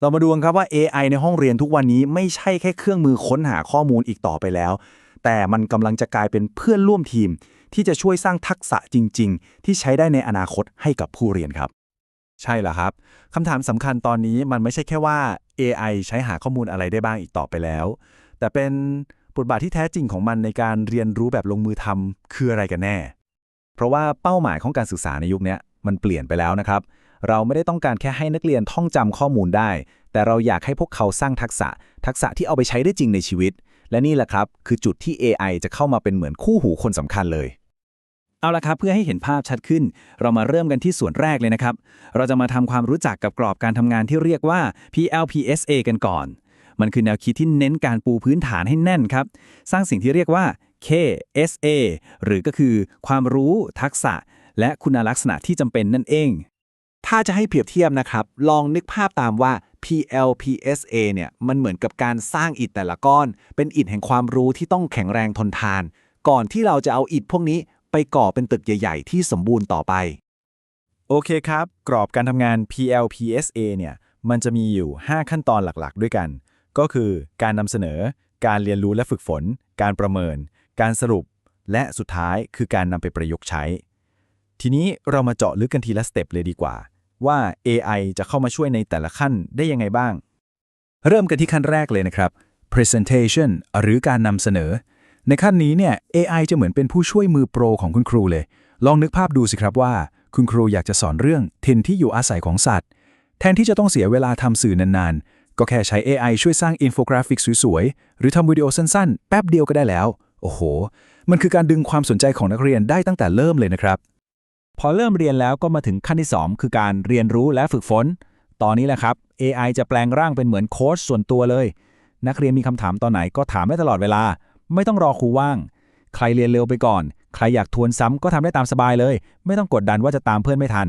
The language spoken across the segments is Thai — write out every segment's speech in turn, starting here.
เรามาดูกันครับว่า AI ในห้องเรียนทุกวันนี้ไม่ใช่แค่เครื่องมือค้นหาข้อมูลอีกต่อไปแล้ว แต่มันกำลังจะกลายเป็นเพื่อนร่วมทีม ที่จะช่วยสร้างทักษะจริง ๆ ที่ใช้ได้ในอนาคตให้กับผู้เรียนครับ ใช่แล้วครับคำถามสำคัญตอนนี้มันไม่ใช่แค่ว่า AI ใช้หาข้อมูลอะไรได้บ้างอีกต่อไปแล้ว แต่เป็นบทบาทที่แท้จริงของมันในการเรียนรู้แบบลงมือทำคืออะไรกันแน่ เพราะว่าเป้าหมายของการศึกษาในยุคนี้ มันเปลี่ยนไปแล้วนะครับ เราไม่ได้ต้องการแค่ให้นักเรียนท่องจำข้อมูลได้ แต่เราอยากให้พวกเขาสร้างทักษะ ทักษะที่เอาไปใช้ได้จริงในชีวิต และนี่แหละครับ คือจุดที่ AI จะเข้ามาเป็นเหมือนคู่หูคนสำคัญเลย เอาละครับ เพื่อให้เห็นภาพชัดขึ้น เรามาเริ่มกันที่ส่วนแรกเลยนะครับ เราจะมาทำความรู้จักกับกรอบการทำงานที่เรียกว่า PLPSA กันก่อน มันคือแนวคิดที่เน้นการปูพื้นฐานให้แน่นครับ สร้างสิ่งที่เรียกว่า KSA หรือก็คือความรู้ทักษะ และคุณลักษณะที่จำเป็นนั่นเอง ถ้าจะให้เปรียบเทียบนะครับ ลองนึกภาพตามว่า PLPSA เนี่ยมันเหมือนกับการสร้างอิฐแต่ละก้อน เป็นอิฐแห่งความรู้ที่ต้องแข็งแรงทนทาน ก่อนที่เราจะเอาอิฐพวกนี้ไปก่อเป็นตึกใหญ่ ๆ ที่สมบูรณ์ต่อไป โอเคครับ กรอบการทำงาน PLPSA เนี่ยมันจะมีอยู่ 5 ขั้นตอนหลักๆ ด้วยกัน ก็คือการนำเสนอ การเรียนรู้และฝึกฝน การประเมิน การสรุป และสุดท้ายคือการนำไปประยุกต์ใช้ ทีนี้เรามาเจาะลึกกันทีละสเต็ปเลยดีกว่า ว่า AI จะเข้ามาช่วยในแต่ละขั้นได้ยังไงบ้าง เริ่มกันที่ขั้นแรกเลยนะครับ presentation หรือการนำเสนอ ในขั้นนี้เนี่ย AI จะเหมือนเป็นผู้ช่วยมือโปรของคุณครูเลย ลองนึกภาพดูสิครับว่า คุณครูอยากจะสอนเรื่องถิ่นที่อยู่อาศัยของสัตว์ แทนที่จะต้องเสียเวลาทำสื่อนานๆ ก็แค่ใช้ AI ช่วยสร้างอินโฟกราฟิกสวยๆ หรือทำวิดีโอสั้นๆ แป๊บเดียวก็ได้แล้ว โอ้โห มันคือการดึงความสนใจของนักเรียนได้ตั้งแต่เริ่มเลยนะครับ พอเริ่มเรียนแล้วก็มาถึงขั้นที่ 2 คือการเรียนรู้และฝึกฝน ตอนนี้แหละครับ AI จะแปลงร่างเป็นเหมือนโค้ชส่วนตัวเลย นักเรียนมีคำถามตอนไหนก็ถามได้ตลอดเวลา ไม่ต้องรอครูว่าง ใครเรียนเร็วไปก่อน ใครอยากทวนซ้ำก็ทำได้ตามสบายเลย ไม่ต้องกดดันว่าจะตามเพื่อนไม่ทัน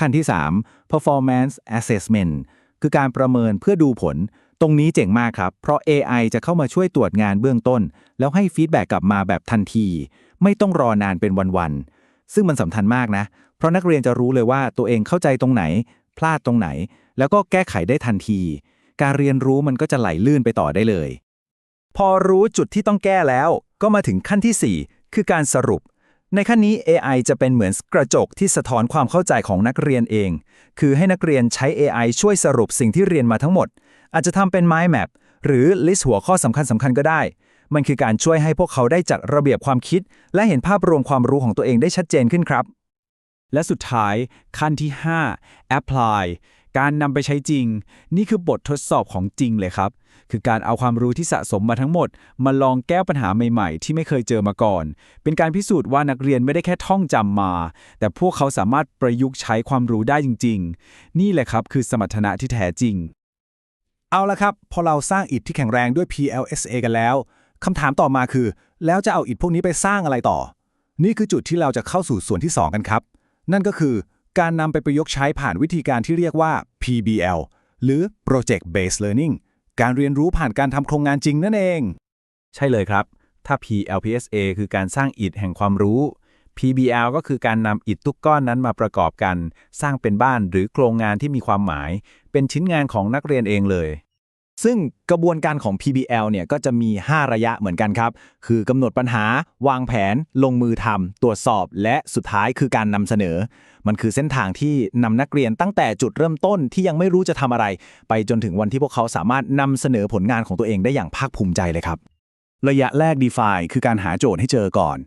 ขั้นที่ 3 performance assessment คือการประเมินเพื่อดูผล ตรงนี้เจ๋งมากครับ เพราะ AI จะเข้ามาช่วยตรวจงานเบื้องต้น แล้วให้ฟีดแบ็กกลับมาแบบทันที ไม่ต้องรอนานเป็นวันๆ ซึ่งมันสำคัญมากนะ เพราะนักเรียนจะรู้เลยว่าตัวเองเข้าใจตรงไหน พลาดตรงไหน แล้วก็แก้ไขได้ทันที การเรียนรู้มันก็จะไหลลื่นไปต่อได้เลย พอรู้จุดที่ต้องแก้แล้ว ก็มาถึงขั้นที่ 4 คือการสรุป ในขั้นนี้ AI จะเป็นเหมือนกระจกที่สะท้อนความเข้าใจของนักเรียนเอง คือให้นักเรียนใช้ AI ช่วยสรุปสิ่งที่เรียนมาทั้งหมด อาจจะทำเป็น mind map หรือ list หัวข้อสำคัญสำคัญก็ได้ มันคือการช่วยให้พวกเขาได้จัดระเบียบความคิด และเห็นภาพรวมความรู้ของตัวเองได้ชัดเจนขึ้นครับ และสุดท้ายขั้นที่ 5 apply การนำไปใช้จริง นี่คือบททดสอบของจริงเลยครับ คือการเอาความรู้ที่สะสมมาทั้งหมด มาลองแก้ปัญหาใหม่ๆ ที่ไม่เคยเจอมาก่อน เป็นการพิสูจน์ว่านักเรียนไม่ได้แค่ท่องจำมา แต่พวกเขาสามารถประยุกต์ใช้ความรู้ได้จริง ๆ นี่แหละครับคือสมรรถนะที่แท้จริง เอาละครับ พอเราสร้างอิฐที่แข็งแรงด้วย PLSA กันแล้ว คำถามต่อมาคือ แล้วจะเอาอิฐพวกนี้ไปสร้างอะไรต่อ นี่คือจุดที่เราจะเข้าสู่ส่วนที่ 2 กันครับ นั่นก็คือการนำไปประยุกต์ใช้ผ่านวิธีการที่เรียกว่า PBL หรือ Project Based Learning การเรียนรู้ผ่านการทำโครงงานจริงนั่นเอง ใช่เลยครับ ถ้า PLPSA คือการสร้างอิฐแห่งความรู้ PBL ก็คือการนำอิฐทุกก้อนนั้นมาประกอบกัน สร้างเป็นบ้านหรือโครงงานที่มีความหมาย เป็นชิ้นงานของนักเรียนเองเลย ซึ่งกระบวนการของ PBL เนี่ยก็จะมี 5 ระยะเหมือนกันครับ คือกำหนดปัญหาวางแผน ลงมือทำตรวจสอบ และสุดท้ายคือการนำเสนอ มันคือเส้นทางที่นำนักเรียนตั้งแต่จุดเริ่มต้นที่ยังไม่รู้จะทำอะไร ไปจนถึงวันที่พวกเขาสามารถนำเสนอผลงานของตัวเองได้อย่างภาคภูมิใจเลยครับ ระยะแรก define คือการหาโจทย์ให้เจอก่อน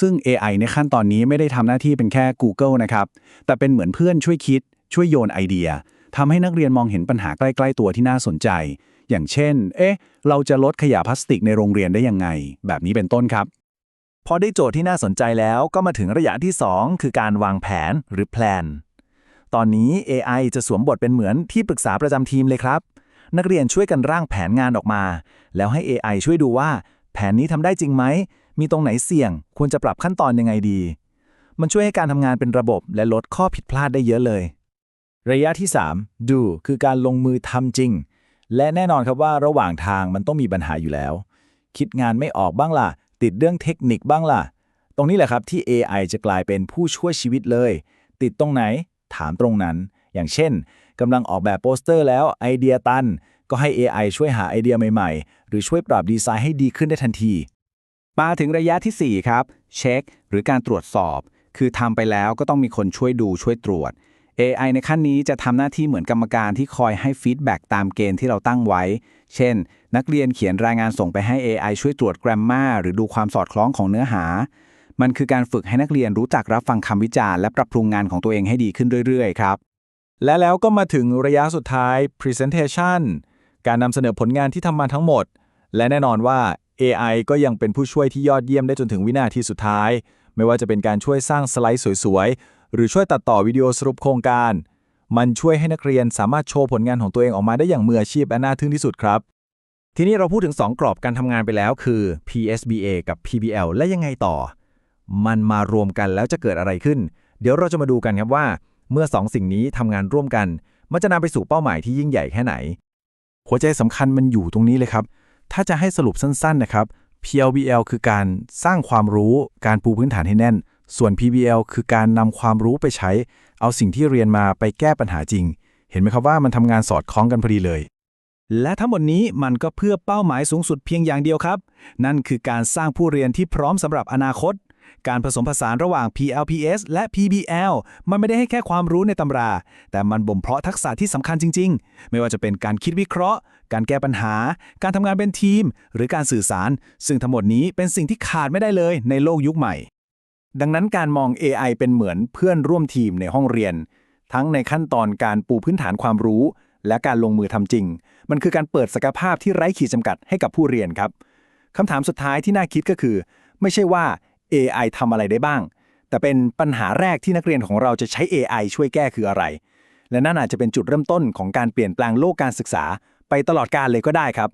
ซึ่ง AI ในขั้นตอนนี้ไม่ได้ทำหน้าที่เป็นแค่ Google นะครับแต่เป็นเหมือนเพื่อนช่วยคิด ช่วยโยนไอเดียทำให้นักเรียนมองเห็นปัญหาใกล้ ๆ ตัวที่น่าสนใจ อย่างเช่น เอ๊ะ เราจะลดขยะพลาสติกในโรงเรียนได้ยังไง แบบนี้เป็นต้นครับ พอได้โจทย์ที่น่าสนใจแล้วก็มาถึงระยะที่ 2 คือการวางแผนหรือ plan ตอนนี้ AI จะสวมบทเป็นเหมือนที่ปรึกษาประจำทีมเลยครับ นักเรียนช่วยกันร่างแผนงานออกมา แล้วให้ AI ช่วยดูว่า แผนนี้ทำได้จริงไหม มีตรงไหนเสี่ยง ควรจะปรับขั้นตอนยังไงดี มันช่วยให้การทำงานเป็นระบบ และลดข้อผิดพลาดได้เยอะเลย ระยะที่3 do คือการลงมือทำจริง และแน่นอนครับว่าระหว่างทางมันต้องมีปัญหาอยู่แล้ว คิดงานไม่ออกบ้างล่ะ ติดเรื่องเทคนิคบ้างล่ะ ตรงนี้แหละครับที่ AI จะกลายเป็นผู้ช่วยชีวิตเลย ติดตรงไหนถามตรงนั้น อย่างเช่นกำลังออกแบบโปสเตอร์แล้วไอเดียตัน ก็ให้ AI ช่วยหาไอเดียใหม่ๆ หรือช่วยปรับดีไซน์ให้ดีขึ้นได้ทันทีมาถึงระยะทีสี่4 ครับ เช็ค หรือการตรวจสอบ คือทำไปแล้วก็ต้องมีคนช่วยดูช่วยตรวจ AI ในขั้นนี้จะทำหน้าที่เหมือนกรรมการที่คอยให้ฟีดแบ็กตามเกณฑ์ที่เราตั้งไว้ เช่น นักเรียนเขียนรายงานส่งไปให้ AI ช่วยตรวจ grammar หรือดูความสอดคล้องของเนื้อหา มันคือการฝึกให้นักเรียนรู้จักรับฟังคำวิจารณ์และปรับปรุงงานของตัวเองให้ดีขึ้นเรื่อยๆ ครับ และแล้วก็มาถึงระยะสุดท้าย Presentation การนำเสนอผลงานที่ทำมาทั้งหมด และแน่นอนว่า AI ก็ยังเป็นผู้ช่วยที่ยอดเยี่ยมได้จนถึงวินาทีสุดท้าย ไม่ว่าจะเป็นการช่วยสร้างสไลด์สวยๆ หรือช่วยตัดต่อวิดีโอสรุปโครงการ มันช่วยให้นักเรียนสามารถโชว์ผลงานของตัวเองออกมาได้อย่างมืออาชีพและน่าทึ่งที่สุดครับ ทีนี้เราพูดถึง 2 กรอบการทำงานไปแล้วคือ PSBA กับ PBL และยังไงต่อ มันมารวมกันแล้วจะเกิดอะไรขึ้น เดี๋ยวเราจะมาดูกันครับว่า เมื่อ 2สิ่งนี้ทำงานร่วมกัน มันจะนำไปสู่เป้าหมายที่ยิ่งใหญ่แค่ไหน หัวใจสำคัญมันอยู่ตรงนี้เลยครับ ถ้าจะให้สรุปสั้น ๆ นะครับ PLBL คือการสร้างความรู้ การปูพื้นฐานให้แน่น ส่วน PBL คือการนำความรู้ไปใช้ เอาสิ่งที่เรียนมาไปแก้ปัญหาจริง เห็นไหมครับว่ามันทำงานสอดคล้องกันพอดีเลย และทั้งหมดนี้มันก็เพื่อเป้าหมายสูงสุดเพียงอย่างเดียวครับ นั่นคือการสร้างผู้เรียนที่พร้อมสำหรับอนาคต การผสมผสานระหว่าง PLPS และ PBL มันไม่ได้ให้แค่ความรู้ในตำรา แต่มันบ่มเพาะทักษะที่สำคัญจริง ๆ ไม่ว่าจะเป็นการคิดวิเคราะห์ การแก้ปัญหา การทำงานเป็นทีม หรือการสื่อสาร ซึ่งทั้งหมดนี้เป็นสิ่งที่ขาดไม่ได้เลยในโลกยุคใหม่ ดังนั้นการมอง AI เป็นเหมือนเพื่อนร่วมทีมในห้องเรียน ทั้งในขั้นตอนการปูพื้นฐานความรู้ และการลงมือทำจริง มันคือการเปิดศักยภาพที่ไร้ขีดจำกัดให้กับผู้เรียนครับคำถามสุดท้ายที่น่าคิดก็คือ ไม่ใช่ว่า AI ทำอะไรได้บ้าง แต่เป็นปัญหาแรกที่นักเรียนของเราจะใช้ AI ช่วยแก้คืออะไร และนั่นอาจจะเป็นจุดเริ่มต้นของการเปลี่ยนแปลงโลกการศึกษา ไปตลอดกาลเลยก็ได้ครับ